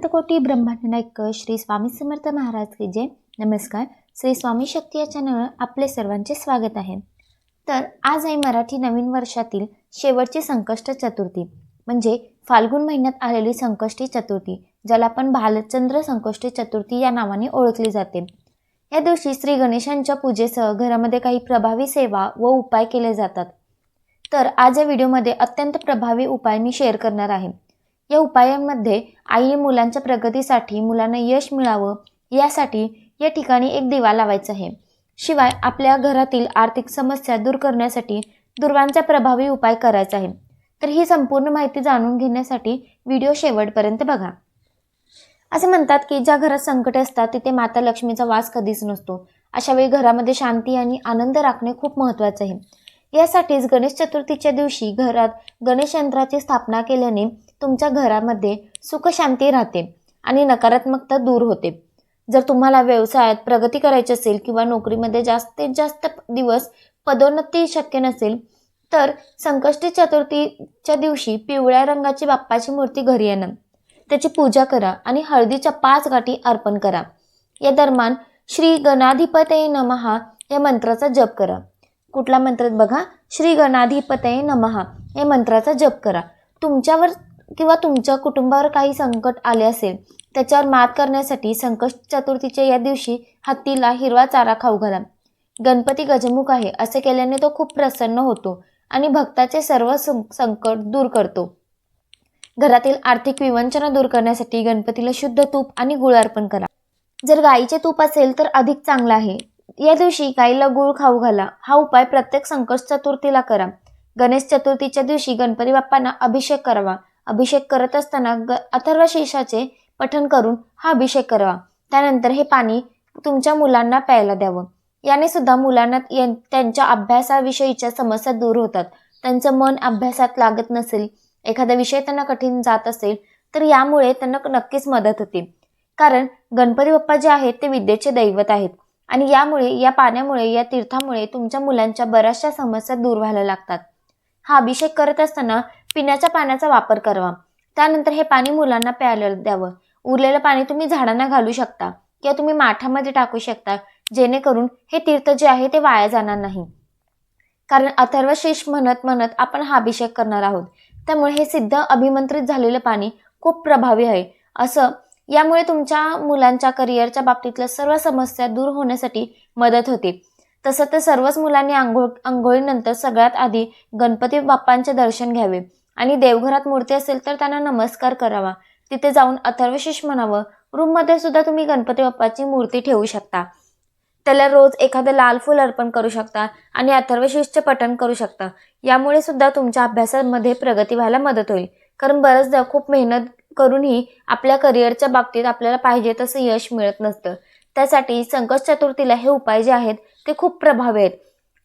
अनंतकोटी ब्रह्मांड नायक श्री स्वामी समर्थ महाराज की जय. नमस्कार. श्री स्वामी शक्ती या चॅनलवर आपले सर्वांचे स्वागत आहे. तर आज आहे मराठी नवीन वर्षातील शेवटची संकष्ट चतुर्थी म्हणजे फाल्गुन महिन्यात आलेली संकष्टी चतुर्थी ज्याला आपण भालचंद्र संकष्टी चतुर्थी या नावाने ओळखली जाते. या दिवशी श्री गणेशांच्या पूजेसह घरामध्ये काही प्रभावी सेवा व उपाय केले जातात. तर आज या व्हिडिओमध्ये अत्यंत प्रभावी उपाय मी शेअर करणार आहे. या उपायांमध्ये आईने मुलांच्या प्रगतीसाठी मुलांना यश मिळावं यासाठी या ठिकाणी एक दिवा लावायचा आहे. शिवाय आपल्या घरातील आर्थिक समस्या दूर करण्यासाठी दुर्वांचा प्रभावी उपाय करायचा आहे. तर ही संपूर्ण माहिती जाणून घेण्यासाठी व्हिडिओ शेवटपर्यंत बघा. असे म्हणतात की ज्या घरात संकट असतात तिथे माता लक्ष्मीचा वास कधीच नसतो. अशा वेळी घरामध्ये शांती आणि आनंद राखणे खूप महत्त्वाचे आहे. यासाठीच गणेश चतुर्थीच्या दिवशी घरात गणेश यंत्राची स्थापना केल्याने तुमच्या घरामध्ये सुखशांती राहते आणि नकारात्मकता दूर होते. जर तुम्हाला व्यवसायात प्रगती करायची असेल किंवा नोकरीमध्ये जास्तीत जास्त दिवस पदोन्नती शक्य नसेल तर संकष्टी चतुर्थीच्या दिवशी पिवळ्या रंगाची बाप्पाची मूर्ती घरी आणा. त्याची पूजा करा आणि हळदीच्या पाच गाठी अर्पण करा. या दरम्यान श्री गणाधिपतये नमहा या मंत्राचा जप करा. कुठला मंत्रात बघा? श्री गणाधिपतये नमहा या मंत्राचा जप करा. तुमच्यावर किंवा तुमच्या कुटुंबावर काही संकट आले असेल त्याच्यावर मात करण्यासाठी संकष्ट चतुर्थीच्या या दिवशी हत्तीला हिरवा चारा खाऊ घाला. गणपती गजमुख आहे असे केल्याने तो खूप प्रसन्न होतो आणि भक्ताचे सर्व संकट दूर करतो. घरातील आर्थिक विवंचना दूर करण्यासाठी गणपतीला शुद्ध तूप आणि गुळ अर्पण करा. जर गाईचे तूप असेल तर अधिक चांगलं आहे. या दिवशी गाईला गुळ खाऊ घाला. हा उपाय प्रत्येक संकष्ट चतुर्थीला करा. गणेश चतुर्थीच्या दिवशी गणपती बाप्पांना अभिषेक करावा. अभिषेक करत असताना ग अथर्व शीर्षाचे पठण करून हा अभिषेक करावा. त्यानंतर हे पाणी तुमच्या मुलांना प्यायला द्यावं. याने सुद्धा मुलांना त्यांच्या अभ्यासाविषयीच्या समस्या दूर होतात. त्यांचं मन अभ्यासात लागत नसेल एखादा विषय त्यांना कठीण जात असेल तर यामुळे त्यांना नक्कीच मदत होते. कारण गणपती बाप्पा जे आहेत ते विद्येचे दैवत आहेत. आणि यामुळे या पाण्यामुळे या तीर्थामुळे तुमच्या मुलांच्या बऱ्याचशा समस्या दूर व्हायला लागतात. हा अभिषेक करत असताना पिण्याच्या पाण्याचा वापर करावा. त्यानंतर हे पाणी मुलांना प्यायला द्यावं. उरलेलं पाणी तुम्ही झाडांना घालू शकता किंवा तुम्ही माठामध्ये टाकू शकता जेणेकरून हे तीर्थ जे आहे ते वाया जाणार नाही. कारण अथर्वशीष म्हणत म्हणत आपण हा अभिषेक करणार आहोत. त्यामुळे हे सिद्ध अभिमंत्रित झालेलं पाणी खूप प्रभावी आहे. असं यामुळे तुमच्या मुलांच्या करिअरच्या बाबतीतल्या सर्व समस्या दूर होण्यासाठी मदत होते. तसं तर सर्वच मुलांनी आंघोळ आंघोळीनंतर सगळ्यात आधी गणपती बाप्पांचे दर्शन घ्यावे आणि देवघरात मूर्ती असेल तर त्यांना नमस्कार करावा. तिथे जाऊन अथर्वशीष म्हणावं. रूममध्ये सुद्धा तुम्ही गणपती बाप्पाची मूर्ती ठेवू शकता. त्याला रोज एखादं लाल फूल अर्पण करू शकता आणि अथर्वशीषचे पठण करू शकता. यामुळे सुद्धा तुमच्या अभ्यासामध्ये प्रगती व्हायला मदत होईल. कारण बऱ्याचदा खूप मेहनत करूनही आपल्या करिअरच्या बाबतीत आपल्याला पाहिजे तसं यश मिळत नसतं. त्यासाठी संकट चतुर्थीला हे उपाय जे आहेत ते खूप प्रभावी आहेत.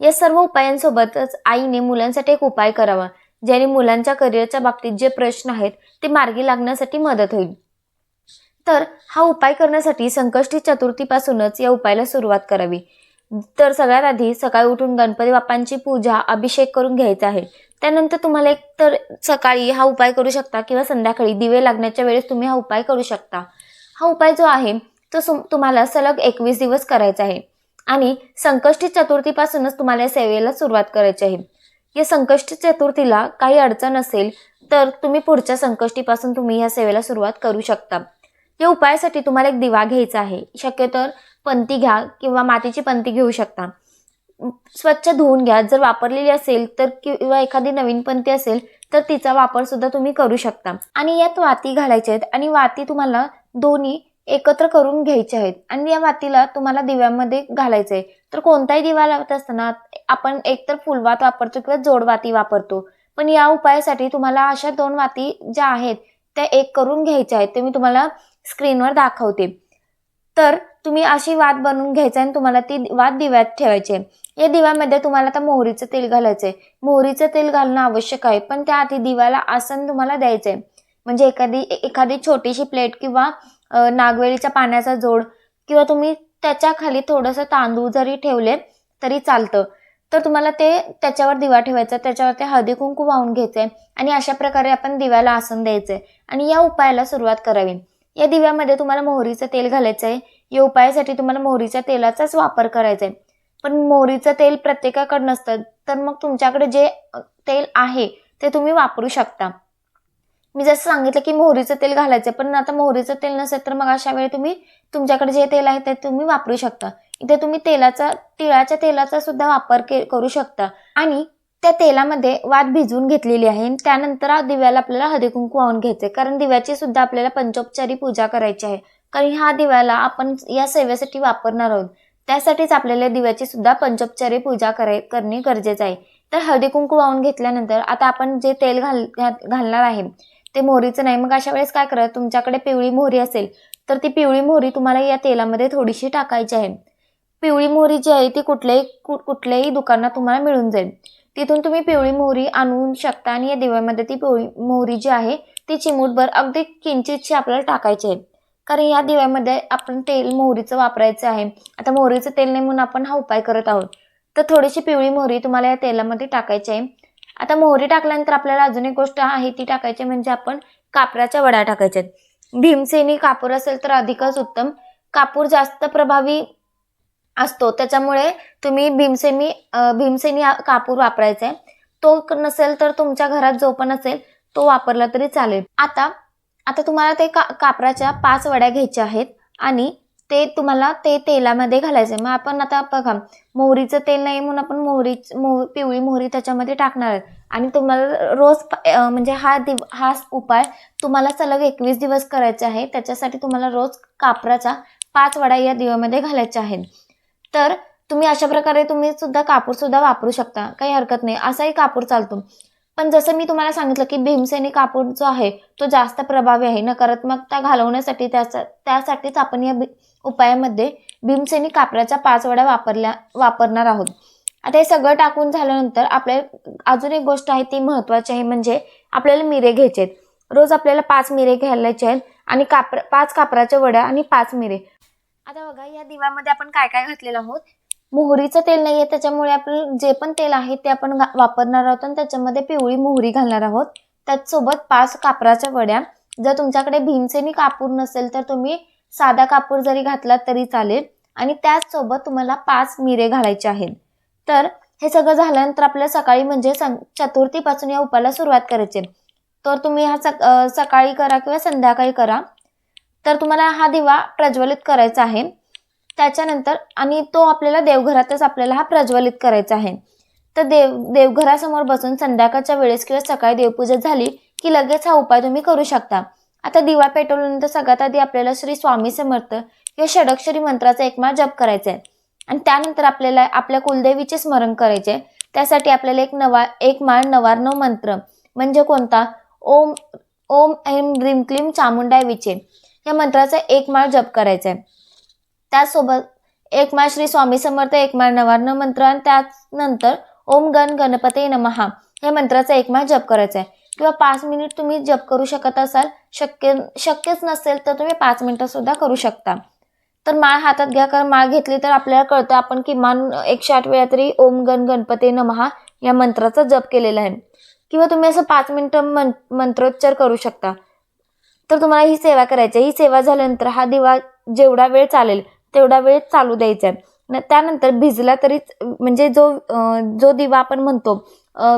या सर्व उपायांसोबतच आईने मुलांसाठी एक उपाय करावा ज्याने मुलांच्या करिअरच्या बाबतीत जे प्रश्न आहेत ते मार्गी लागण्यासाठी मदत होईल. तर हा उपाय करण्यासाठी संकष्टी चतुर्थीपासूनच या उपायाला सुरुवात करावी. तर सगळ्यात आधी सकाळी उठून गणपती बाप्पांची पूजा अभिषेक करून घ्यायचा आहे. त्यानंतर तुम्हाला एक तर सकाळी हा उपाय करू शकता किंवा संध्याकाळी दिवे लागण्याच्या वेळेस तुम्ही हा उपाय करू शकता. हा उपाय जो आहे तो तुम्हाला सलग एकवीस दिवस करायचा आहे. आणि संकष्टी चतुर्थीपासूनच तुम्हाला या सेवेला सुरुवात करायची आहे. या संकष्टी चतुर्थीला काही अडचण असेल तर तुम्ही पुढच्या संकष्टीपासून तुम्ही या सेवेला सुरुवात करू शकता. या उपायासाठी तुम्हाला एक दिवा घ्यायचा आहे. शक्यतर पंती घ्या किंवा मातीची पंती घेऊ शकता. स्वच्छ धुवून घ्या. जर वापरलेली असेल तर किंवा एखादी नवीन पंथी असेल तर तिचा वापर सुद्धा तुम्ही करू शकता. आणि यात वाती घालायच्या आहेत. आणि वाती तुम्हाला दोन्ही एकत्र करून घ्यायचे आहेत. आणि या वातीला तुम्हाला दिव्यामध्ये घालायचं आहे तर कोणताही दिवा लावत असताना आपण एकतर फुलवात वापरतो किंवा जोडवाती वापरतो. पण या उपायासाठी तुम्हाला अशा दोन वाती ज्या आहेत त्या एक करून घ्यायच्या आहेत. ते मी तुम्हाला स्क्रीनवर दाखवते. तर तुम्ही अशी वात बनवून घ्यायचं आणि तुम्हाला ती वात दिव्यात ठेवायची. या दिव्यामध्ये तुम्हाला आता मोहरीचं तेल घालायचं आहे मोहरीचं तेल घालणं आवश्यक आहे पण त्याआधी दिव्याला आसन तुम्हाला द्यायचं आहे म्हणजे एखादी एखादी छोटीशी प्लेट किंवा नागवेलीच्या पाण्याचा जोड किंवा तुम्ही त्याच्याखाली थोडंसं तांदूळ जरी ठेवले तरी चालतं. तर तुम्हाला ते त्याच्यावर दिवा ठेवायचा त्याच्यावर ते हळदी कुंकू वाहून घ्यायचे आणि अशा प्रकारे आपण दिव्याला आसन द्यायचे आणि या उपायाला सुरुवात करावी. या दिव्यामध्ये तुम्हाला मोहरीचं तेल घालायचं आहे या उपायासाठी तुम्हाला मोहरीच्या तेलाचाच वापर करायचा आहे पण मोहरीचं तेल प्रत्येकाकडे नसतं तर मग तुमच्याकडे जे तेल आहे ते तुम्ही वापरू शकता. मी जसं सांगितलं की मोहरीचं तेल घालायचं पण आता मोहरीचं तेल नसेल तर मग अशा वेळी तुम्ही तुमच्याकडे जे तेल आहे ते तुम्ही वापरू शकता. इथे तुम्ही तेलाचा तिळाच्या तेलाचा सुद्धा वापर के करू शकता. आणि त्या तेलामध्ये वात भिजवून घेतलेली आहे. त्यानंतर दिव्याला आपल्याला हळदी कुंकू वाहून घ्यायचे कारण दिव्याची सुद्धा आपल्याला पंचोपचारी पूजा करायची आहे. कारण ह्या दिव्याला आपण या सेवेसाठी वापरणार आहोत. त्यासाठीच आपल्याला दिव्याची सुद्धा पंचोपचारी पूजा कराय करणे गरजेचं आहे. तर हळदी कुंकू वाहून घेतल्यानंतर आता आपण जे तेल घाल घात- घालणार आहे ते मोहरीचं नाही. मग अशा वेळेस काय करा तुमच्याकडे पिवळी मोहरी असेल तर ती पिवळी मोहरी तुम्हाला या तेलामध्ये थोडीशी टाकायची आहे. पिवळी मोहरी जी आहे ती कुठल्याही कुठल्याही दुकानात तुम्हाला मिळून जाईल. तिथून तुम्ही पिवळी मोहरी आणू शकता आणि या दिव्यामध्ये ती पिवळी मोहरी जी आहे ती चिमूटभर अगदी किंचितशी आपल्याला टाकायची आहे. कारण या दिव्यामध्ये आपण तेल मोहरीचं वापरायचं आहे. आता मोहरीचं तेल नाही म्हणून आपण हा उपाय करत आहोत. तर थोडीशी पिवळी मोहरी तुम्हाला या तेलामध्ये टाकायची आहे. आता मोहरी टाकल्यानंतर आपल्याला अजून एक गोष्ट आहे ती टाकायची म्हणजे आपण कापराच्या वड्या टाकायच्या आहेत. भीमसेनी कापूर असेल तर अधिकच उत्तम. कापूर जास्त प्रभावी असतो. त्याच्यामुळे तुम्ही भीमसेनी भीमसेनी कापूर वापरायचा आहे. तो नसेल तर तुमच्या घरात जो पण असेल तो वापरला तरी चालेल. आता आता तुम्हाला ते का कापराच्या पाच वड्या घ्यायच्या आहेत आणि ते तुम्हाला ते तेलामध्ये घालायचं आहे मग आपण आता बघा मोहरीचं तेल नाही म्हणून आपण मोहरी मोह पिवळी मोहरी त्याच्यामध्ये टाकणार आहेत. आणि तुम्हाला रोज म्हणजे हा दिव हा उपाय तुम्हाला सलग एकवीस दिवस करायचा आहे. त्याच्यासाठी तुम्हाला रोज कापराच्या पाच वड्या या दिव्यामध्ये घालायच्या आहेत. तर तुम्ही अशा प्रकारे तुम्ही सुद्धा कापूर सुद्धा वापरू शकता. काही हरकत नाही. असाही कापूर चालतो. पण जसं मी तुम्हाला सांगितलं की भीमसेनी कापूर जो आहे तो जास्त प्रभावी आहे. नकारात्मकता घालवण्यासाठी त्याचा त्यासाठीच आपण या उपायामध्ये भीमसेनी कापराच्या पाच वड्या वापरल्या वापरणार आहोत. आता हे सगळं टाकून झाल्यानंतर आपल्याला अजून एक गोष्ट आहे ती महत्त्वाची आहे म्हणजे आपल्याला मिरे घ्यायचे आहेत रोज आपल्याला पाच मिरे घ्यायचे आहेत आणि कापर पाच कापराच्या वड्या आणि पाच मिरे. आता बघा या दिव्यामध्ये आपण काय काय घातलेलं आहोत? मोहरीचं तेल नाही आहे त्याच्यामुळे आपण जे पण तेल आहे ते आपण वापरणार आहोत आणि त्याच्यामध्ये पिवळी मोहरी घालणार आहोत. त्याचसोबत पाच कापराच्या वड्या. जर तुमच्याकडे भीमसेनी कापूर नसेल तर तुम्ही साधा कापूर जरी घातला तरी चालेल. आणि त्याचसोबत तुम्हाला पाच मिरे घालायचे आहेत. तर हे सगळं झाल्यानंतर आपल्याला सकाळी म्हणजे सं चतुर्थीपासून या उपायाला सुरुवात करायची आहे. तर तुम्ही हा सकाळी करा किंवा संध्याकाळी करा. तर तुम्हाला हा दिवा प्रज्वलित करायचा आहे. त्याच्यानंतर आणि तो आपल्याला देवघरातच आपल्याला हा प्रज्वलित करायचा आहे. तर देव देवघरासमोर बसून संध्याकाळच्या वेळेस किंवा सकाळी देवपूजा झाली की लगेच हा उपाय तुम्ही करू शकता. आता दिवा पेटवल्यानंतर सगळ्यात आधी आपल्याला श्री स्वामी समर्थ किंवा षडक्षरी मंत्राचा एक माळ जप करायचा आहे. आणि त्यानंतर आपल्याला आपल्या कुलदेवीचे स्मरण करायचे त्यासाठी आपल्याला एक नवा एक माळ नवार्णव मंत्र म्हणजे कोणता? ओम ओम ऐम ह्रीम क्लीम चामुंडाय विचे. या मंत्राचा एक माळ जप करायचा आहे त्याचसोबत एक माळ श्री स्वामी समर्थ एक माळ नवार्ण मंत्र आणि त्यानंतर ओम गण गणपती नमहा या मंत्राचा एक माळ जप करायचा आहे किंवा पाच मिनिट तुम्ही जप करू शकत असाल शक्य शक्यच नसेल तर तुम्ही पाच मिनिटं सुद्धा करू शकता. तर माळ हातात घ्या कारण माळ घेतली तर आपल्याला कळतं आपण किमान एकशे आठ वेळा तरी ओम गण गणपती नमहा या मंत्राचा जप केलेला आहे. किंवा तुम्ही असं पाच मिनिटं मन मंत्रोच्चार करू शकता. तर तुम्हाला ही सेवा करायची आहे. ही सेवा झाल्यानंतर हा दिवा जेवढा वेळ चालेल तेवढा वेळ चालू द्यायचा आहे. न- त्यानंतर भिजला तरी म्हणजे जो जो दिवा आपण म्हणतो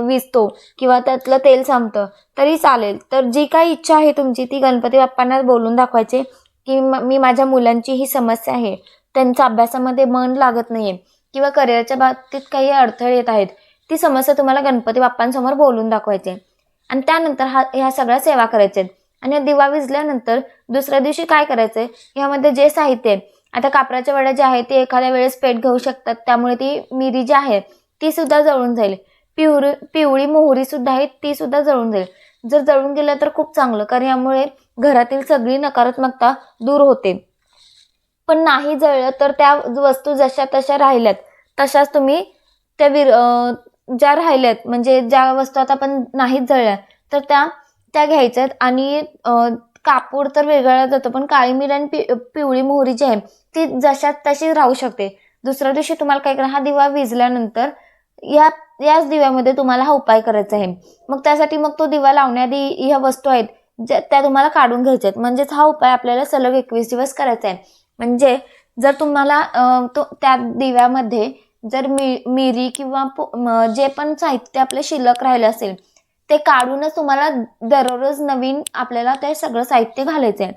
विजतो किंवा त्यातलं तेल संपतं तरी चालेल. तर जी काही इच्छा आहे तुमची ती गणपती बाप्पांना बोलून दाखवायची की मी माझ्या मुलांची ही समस्या आहे. त्यांच्या अभ्यासामध्ये मन लागत नाही आहे किंवा करिअरच्या बाबतीत काही अडथळे येत आहेत ती समस्या तुम्हाला गणपती बाप्पांसमोर बोलून दाखवायची आणि त्यानंतर हा ह्या सगळ्या सेवा करायच्या आहेत. आणि दिवा विजल्यानंतर दुसऱ्या दिवशी काय करायचं आहे ह्यामध्ये जे साहित्य आहे आता कापराच्या वड्या ज्या आहेत ते एखाद्या वेळेस पेट घेऊ शकतात. त्यामुळे ती मिरी जी आहे ती सुद्धा जळून जाईल. पिवळी पिवळी मोहरी सुद्धा आहे ती सुद्धा जळून जाईल. जर जळून गेलं तर खूप चांगलं कारण यामुळे घरातील सगळी नकारात्मकता दूर होते. पण नाही जळलं तर त्या वस्तू जशा तशा राहिल्यात. तशाच तुम्ही त्या विर ज्या राहिल्यात म्हणजे ज्या वस्तू आता आपण नाहीच जळल्या तर त्या त्या घ्यायच्यात आणि कापूर तर वेगळा जातो पण काळी मिरी आणि पि पिवळी मोहरी जी आहे ती जशा तशी राहू शकते. दुसऱ्या दिवशी तुम्हाला काय करा हा दिवा विजल्यानंतर या याच दिव्यामध्ये तुम्हाला हा उपाय करायचा आहे. मग त्यासाठी मग तो दिवा लावण्याआधी ह्या वस्तू आहेत ज्या त्या तुम्हाला काढून घ्यायच्या आहेत. म्हणजेच हा उपाय आपल्याला सलग एकवीस दिवस करायचा आहे. म्हणजे जर तुम्हाला तो त्या दिव्यामध्ये जर मी मिरी किंवा जे पण साहित्य आपलं शिल्लक राहिलं असेल ते काढूनच तुम्हाला दररोज नवीन आपल्याला ते सगळं साहित्य घालायचं आहे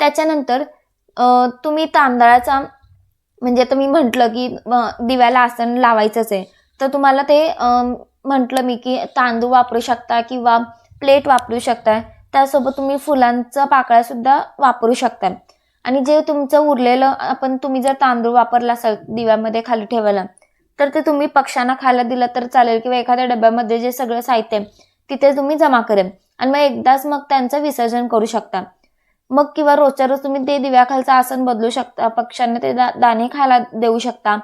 त्याच्यानंतर तुम्ही तांदळाचा म्हणजे आता मी म्हटलं की दिव्याला आसन लावायचंच आहे. तर तुम्हाला ते म्हटलं मी की तांदूळ वापरू शकता किंवा प्लेट वापरू शकता. त्यासोबत तुम्ही फुलांचा पाकळ्यासुद्धा वापरू शकता. आणि जे तुमचं उरलेलं आपण तुम्ही जर तांदूळ वापरला असाल दिव्यामध्ये खाली ठेवायला तर ते तुम्ही पक्ष्यांना खायला दिलं तर चालेल किंवा एखाद्या डब्यामध्ये जे सगळं साहित्य आहे तिथे तुम्ही जमा करेल. आणि मग एकदाच मग त्यांचं विसर्जन करू शकता. मग किंवा रोजच्या रोज तुम्ही ते दिव्याखालचं आसन बदलू शकता पक्ष्यांना ते दा दाणे खायला देऊ शकता.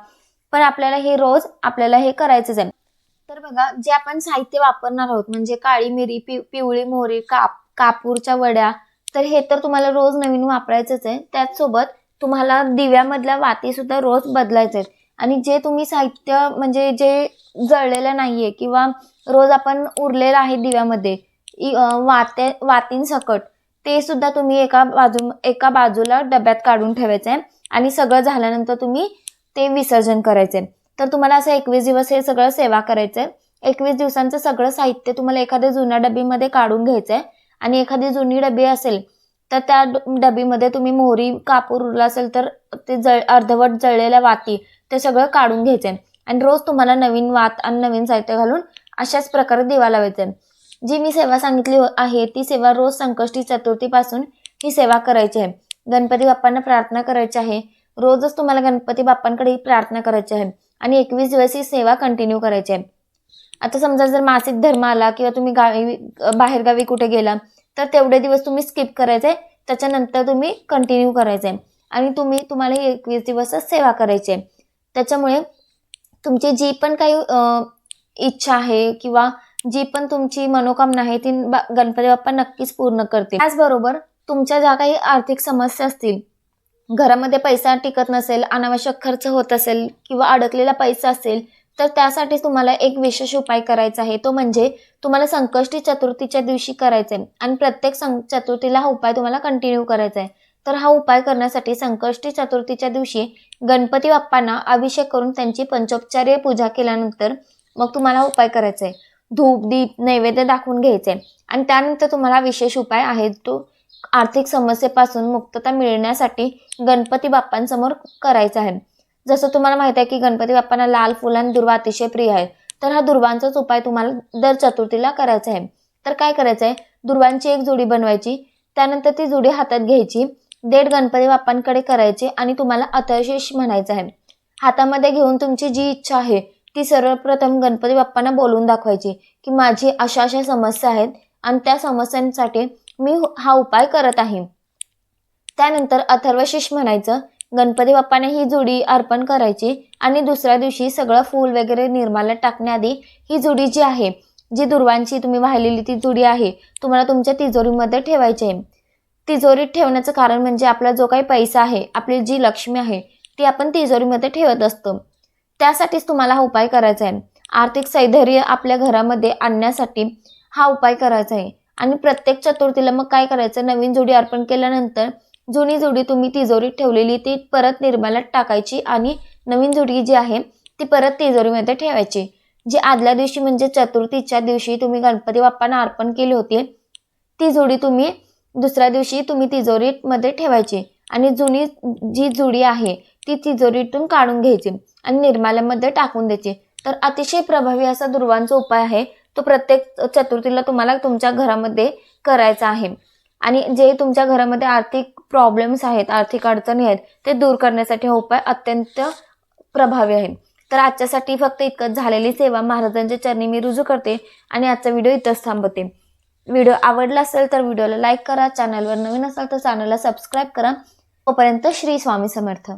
पण आपल्याला हे रोज आपल्याला हे करायचंच आहे. तर बघा जे आपण साहित्य वापरणार आहोत म्हणजे काळी मिरी पि पिवळी मोहरी काप कापूरच्या वड्या तर हे तर तुम्हाला रोज नवीन वापरायचंच आहे. त्याचसोबत तुम्हाला दिव्यामधल्या वाती सुद्धा रोज बदलायचे आहेत आणि जे तुम्ही साहित्य म्हणजे जे जळलेलं नाहीये किंवा रोज आपण उरलेलं आहे दिव्यामध्ये इ- वाते वातींसकट ते सुद्धा तुम्ही एका बाजू एका बाजूला डब्यात काढून ठेवायचं आहे आणि सगळं झाल्यानंतर तुम्ही ते विसर्जन करायचे. तर तुम्हाला असं एकवीस दिवस हे सगळं सेवा करायचं. आहे एकवीस दिवसांचं सगळं साहित्य तुम्हाला एखाद्या जुन्या डबीमध्ये काढून घ्यायचं आहे आणि एखादी जुनी डबी असेल तर त्या डबीमध्ये तुम्ही मोहरी कापूर उरला असेल तर ते जळ अर्धवट जळलेल्या वाती ते सगळं काढून घ्यायचं. आहे आणि रोज तुम्हाला नवीन वात आणि नवीन साहित्य घालून अशाच प्रकारे दिवा लावायचा. आहे जी मी सेवा सांगितली आहे ती सेवा रोज संकष्टी चतुर्थीपासून ही सेवा करायची आहे. गणपती बाप्पांना प्रार्थना करायची आहे. रोजच तुम्हाला गणपती बाप्पांकडे ही प्रार्थना करायची आहे. आणि एकवीस दिवस ही सेवा कंटिन्यू करायची आहे. आता समजा जर मासिक धर्म आला किंवा तुम्ही गावी बाहेरगावी कुठे गेला तर तेवढे दिवस तुम्ही स्किप करायचे. त्याच्यानंतर तुम्ही कंटिन्यू करायचे. आणि तुम्ही तुम्हाला एकवीस दिवसच सेवा करायची आहे. त्याच्यामुळे तुमची जी पण काही इच्छा आहे किंवा जी पण तुमची मनोकामना आहे ती बा- गणपती बाप्पा नक्कीच पूर्ण करतील. त्याचबरोबर तुमच्या ज्या काही आर्थिक समस्या असतील घरामध्ये पैसा टिकत नसेल अनावश्यक खर्च होत असेल किंवा अडकलेला पैसा असेल तर त्यासाठी तुम्हाला एक विशेष उपाय करायचा आहे. तो म्हणजे तुम्हाला संकष्टी चतुर्थीच्या दिवशी करायचा आहे आणि प्रत्येक सं चतुर्थीला हा उपाय तुम्हाला कंटिन्यू करायचा आहे तर हा उपाय करण्यासाठी संकष्टी चतुर्थीच्या दिवशी गणपती बाप्पांना अभिषेक करून त्यांची पंचोपचार्य पूजा केल्यानंतर मग तुम्हाला उपाय करायचा आहे धूप दीप नैवेद्य दाखवून घ्यायचे आणि त्यानंतर तुम्हाला विशेष उपाय आहे तो आर्थिक समस्येपासून मुक्तता मिळण्यासाठी गणपती बाप्पांसमोर करायचा आहे. जसं तुम्हाला माहिती आहे की गणपती बाप्पांना लाल फुल आणि दुर्वा अतिशय प्रिय आहे. तर हा दुर्वांचाच उपाय तुम्हाला दर चतुर्थीला करायचा आहे. तर काय करायचं आहे दुर्वांची एक जोडी बनवायची. त्यानंतर ती जोडी हातात घ्यायची. देठ गणपती बाप्पांकडे करायचे आणि तुम्हाला अथर्शीष म्हणायचं आहे. हातामध्ये घेऊन तुमची जी इच्छा आहे ती सर्वप्रथम गणपती बाप्पांना बोलून दाखवायची की माझी अशा अशा समस्या आहेत आणि त्या समस्यांसाठी मी हा उपाय करत आहे. त्यानंतर अथर्वशीष म्हणायचं गणपती बाप्पाने ही जुडी अर्पण करायची आणि दुसऱ्या दिवशी सगळं फूल वगैरे निर्माल्यात टाकण्याआधी ही जुडी जी आहे जी दुर्वांची तुम्ही वाहिलेली ती जुडी आहे तुम्हाला तुमच्या तिजोरीमध्ये ठेवायची आहे. तिजोरीत ठेवण्याचं कारण म्हणजे आपला जो काही पैसा आहे आपली जी लक्ष्मी आहे ती आपण तिजोरीमध्ये ठेवत असतो. त्यासाठीच तुम्हाला हा उपाय करायचा आहे. आर्थिक सैधर्य आपल्या घरामध्ये आणण्यासाठी हा उपाय करायचा आहे. आणि प्रत्येक चतुर्थीला मग काय करायचं? नवीन जोडी अर्पण केल्यानंतर जुनी जोडी तुम्ही तिजोरीत ठेवलेली ती परत निर्माल्यात टाकायची आणि नवीन जोडी जी आहे ती परत तिजोरीमध्ये ठेवायची. जी आदल्या दिवशी म्हणजे चतुर्थीच्या दिवशी तुम्ही गणपती बाप्पांना अर्पण केली होती ती जोडी तुम्ही दुसऱ्या दिवशी तुम्ही तिजोरीमध्ये ठेवायची. आणि जुनी जी जुडी आहे ती तिजोरीतून काढून घ्यायची आणि निर्माल्यामध्ये टाकून द्यायची. तर अतिशय प्रभावी असा दुर्वांचा उपाय आहे. तो प्रत्येक चतुर्थीला तुम्हाला तुमच्या घरामध्ये करायचा आहे. आणि जे तुमच्या घरामध्ये आर्थिक प्रॉब्लेम्स आहेत आर्थिक अडचणी आहेत ते दूर करण्यासाठी हा उपाय अत्यंत प्रभावी आहे. तर आजच्यासाठी फक्त इतकंच. झालेली सेवा महाराजांच्या चरणी मी रुजू करते आणि आजचा व्हिडिओ इथंच थांबते व्हिडिओ आवडला असेल तर व्हिडिओला लाईक करा चॅनलवर नवीन असाल तर चॅनलला सबस्क्राईब करा. तोपर्यंत श्री स्वामी समर्थ.